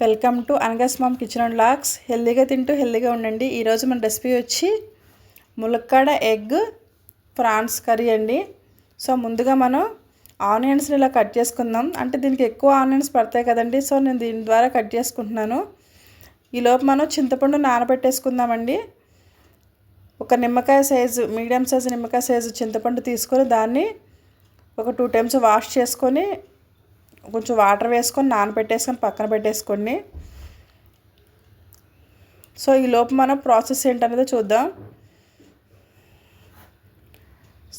Welcome to అనగస్ mom kitchen and లాక్స్. హెల్దీగా తింటూ హెల్దీగా ఉండండి. ఈరోజు మన రెసిపీ వచ్చి ములక్కాడ ఎగ్ ప్రాన్స్ కర్రీ అండి. సో ముందుగా మనం ఆనియన్స్ని ఇలా కట్ చేసుకుందాం. అంటే దీనికి ఎక్కువ ఆనియన్స్ పడతాయి కదండి. సో నేను దీని ద్వారా కట్ చేసుకుంటున్నాను. ఈలోపు మనం చింతపండు నానబెట్టేసుకుందామండి. ఒక నిమ్మకాయ సైజు మీడియం సైజు నిమ్మకాయ సైజు చింతపండు తీసుకొని దాన్ని ఒక టూ టైమ్స్ వాష్ చేసుకొని కొంచెం వాటర్ వేసుకొని నానబెట్టేసుకొని పక్కన పెట్టేసుకోండి. సో ఈ లోపు మనం ప్రాసెస్ ఏంటనేది చూద్దాం.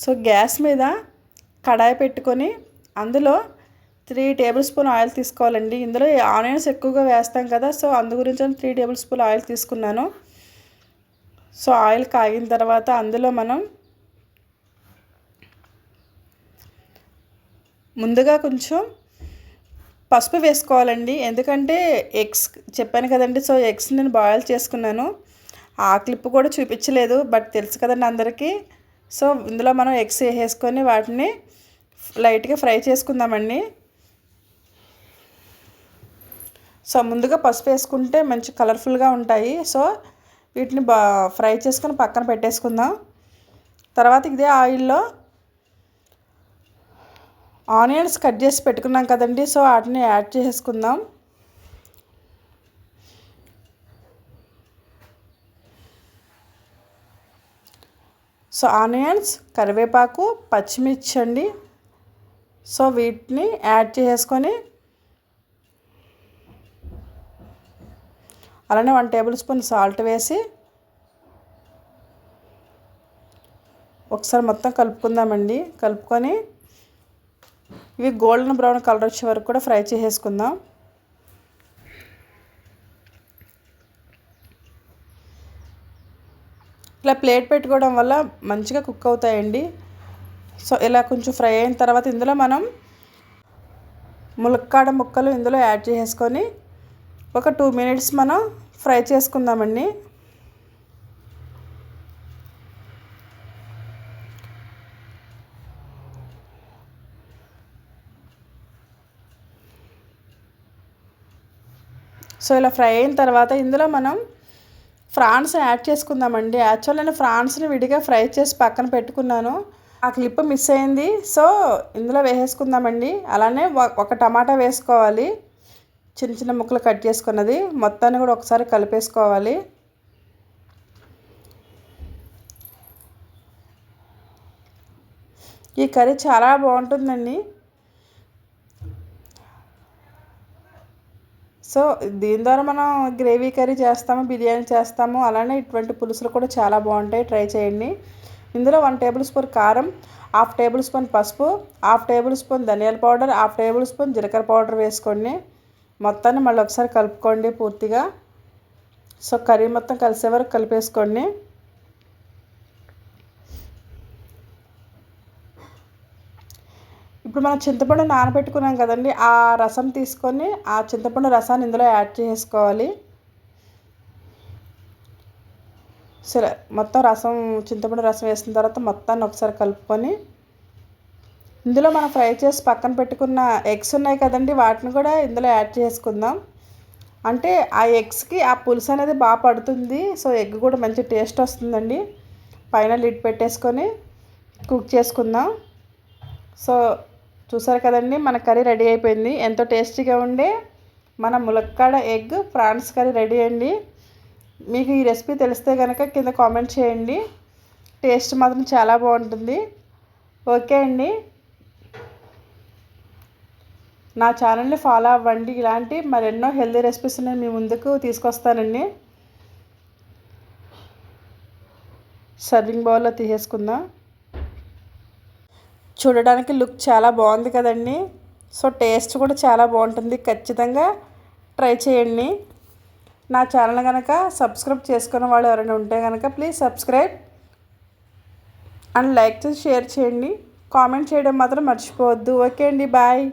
సో గ్యాస్ మీద కడాయి పెట్టుకొని అందులో త్రీ టేబుల్ స్పూన్ ఆయిల్ తీసుకోవాలండి. ఇందులో ఆనియన్స్ ఎక్కువగా వేస్తాం కదా సో అందు గురించి త్రీ టేబుల్ స్పూన్ ఆయిల్ తీసుకున్నాను. సో ఆయిల్ కాగిన తర్వాత అందులో మనం ముందుగా కొంచెం పసుపు వేసుకోవాలండి. ఎందుకంటే ఎగ్స్ చెప్పాను కదండి సో ఎగ్స్ నేను బాయిల్ చేసుకున్నాను. ఆ క్లిప్ కూడా చూపించలేదు బట్ తెలుసు కదండి అందరికీ. సో ఇందులో మనం ఎగ్స్ వేసుకొని వాటిని లైట్గా ఫ్రై చేసుకుందామండి. సో ముందుగా పసుపు వేసుకుంటే మంచి కలర్ఫుల్గా ఉంటాయి. సో వీటిని బా ఫ్రై చేసుకొని పక్కన పెట్టేసుకుందాం. తర్వాత ఇదే ఆయిల్లో ఆనియన్స్ కట్ చేసి పెట్టుకున్నాం కదండి సో వాటిని యాడ్ చేసుకుందాం. సో ఆనియన్స్ కరివేపాకు పచ్చిమిర్చి అండి. సో వీటిని యాడ్ చేసుకొని అలానే వన్ టేబుల్ స్పూన్ సాల్ట్ వేసి ఒకసారి మొత్తం కలుపుకుందామండి. కలుపుకొని ఇవి గోల్డెన్ బ్రౌన్ కలర్ వచ్చే వరకు కూడా ఫ్రై చేసేసుకుందాం. ఇలా ప్లేట్ పెట్టుకోవడం వల్ల మంచిగా కుక్ అవుతాయండి. సో ఇలా కొంచెం ఫ్రై అయిన తర్వాత ఇందులో మనం ములక్కాడ ముక్కలు ఇందులో యాడ్ చేసుకొని ఒక టూ మినిట్స్ మనం ఫ్రై చేసుకుందామండి. సో ఇలా ఫ్రై అయిన తర్వాత ఇందులో మనం ఫ్రాన్స్ యాడ్ చేసుకుందామండి. యాక్చువల్ నేను ఫ్రాన్స్ని విడిగా ఫ్రై చేసి పక్కన పెట్టుకున్నాను. ఆ క్లిప్ మిస్ అయింది. సో ఇందులో వేసేసుకుందామండి. అలానే ఒక టమాటా వేసుకోవాలి. చిన్న చిన్న ముక్కలు కట్ చేసుకున్నది. మొత్తాన్ని కూడా ఒకసారి కలిపేసుకోవాలి. ఈ కర్రీ చాలా బాగుంటుందండి. సో దీని ద్వారా మనం గ్రేవీ కర్రీ చేస్తాము బిర్యానీ చేస్తాము. అలానే ఇటువంటి పులుసులు కూడా చాలా బాగుంటాయి. ట్రై చేయండి. ఇందులో వన్ టేబుల్ స్పూన్ కారం హాఫ్ టేబుల్ స్పూన్ పసుపు హాఫ్ టేబుల్ స్పూన్ ధనియాల పౌడర్ హాఫ్ టేబుల్ స్పూన్ జీలకర్ర పౌడర్ వేసుకోండి. మొత్తాన్ని మళ్ళీ ఒకసారి కలుపుకోండి పూర్తిగా. సో కర్రీ మొత్తం కలిసే వరకు కలిపేసుకోండి. ఇప్పుడు మనం చింతపండు నానబెట్టుకున్నాం కదండి ఆ రసం తీసుకొని ఆ చింతపండు రసాన్ని ఇందులో యాడ్ చేసుకోవాలి. సరే మొత్తం రసం చింతపండు రసం వేసిన తర్వాత మొత్తాన్ని ఒకసారి కలుపుకొని ఇందులో మనం ఫ్రై చేసి పక్కన పెట్టుకున్న ఎగ్స్ ఉన్నాయి కదండి వాటిని కూడా ఇందులో యాడ్ చేసుకుందాం. అంటే ఆ ఎగ్స్కి ఆ పులుసు అనేది బాగా పడుతుంది సో ఎగ్ కూడా మంచి టేస్ట్ వస్తుందండి. పైన లిడ్ పెట్టేసుకొని కుక్ చేసుకుందాం. సో చూసారు కదండి మన కర్రీ రెడీ అయిపోయింది. ఎంతో టేస్టీగా ఉండే మన ములక్కాడ ఎగ్ ఫ్రాన్స్ కర్రీ రెడీ అండి. మీకు ఈ రెసిపీ తెలిస్తే కనుక కింద కామెంట్ చేయండి. టేస్ట్ మాత్రం చాలా బాగుంటుంది. ఓకే అండి. నా ఛానల్ని ఫాలో అవ్వండి. ఇలాంటి మరెన్నో హెల్దీ రెసిపీస్ నేను మీ ముందుకు తీసుకొస్తానండి. సర్వింగ్ బౌల్లో తీసేసుకుందాం. చూడడానికి లుక్ చాలా బాగుంది కదండి. సో టేస్ట్ కూడా చాలా బాగుంటుంది. ఖచ్చితంగా ట్రై చేయండి. నా ఛానల్ కనుక సబ్స్క్రైబ్ చేసుకున్న వాళ్ళు ఎవరైనా ఉంటే కనుక ప్లీజ్ సబ్స్క్రైబ్ అండ్ లైక్ చేసి షేర్ చేయండి. కామెంట్ చేయడం మాత్రం మర్చిపోవద్దు. ఓకే అండి. బాయ్.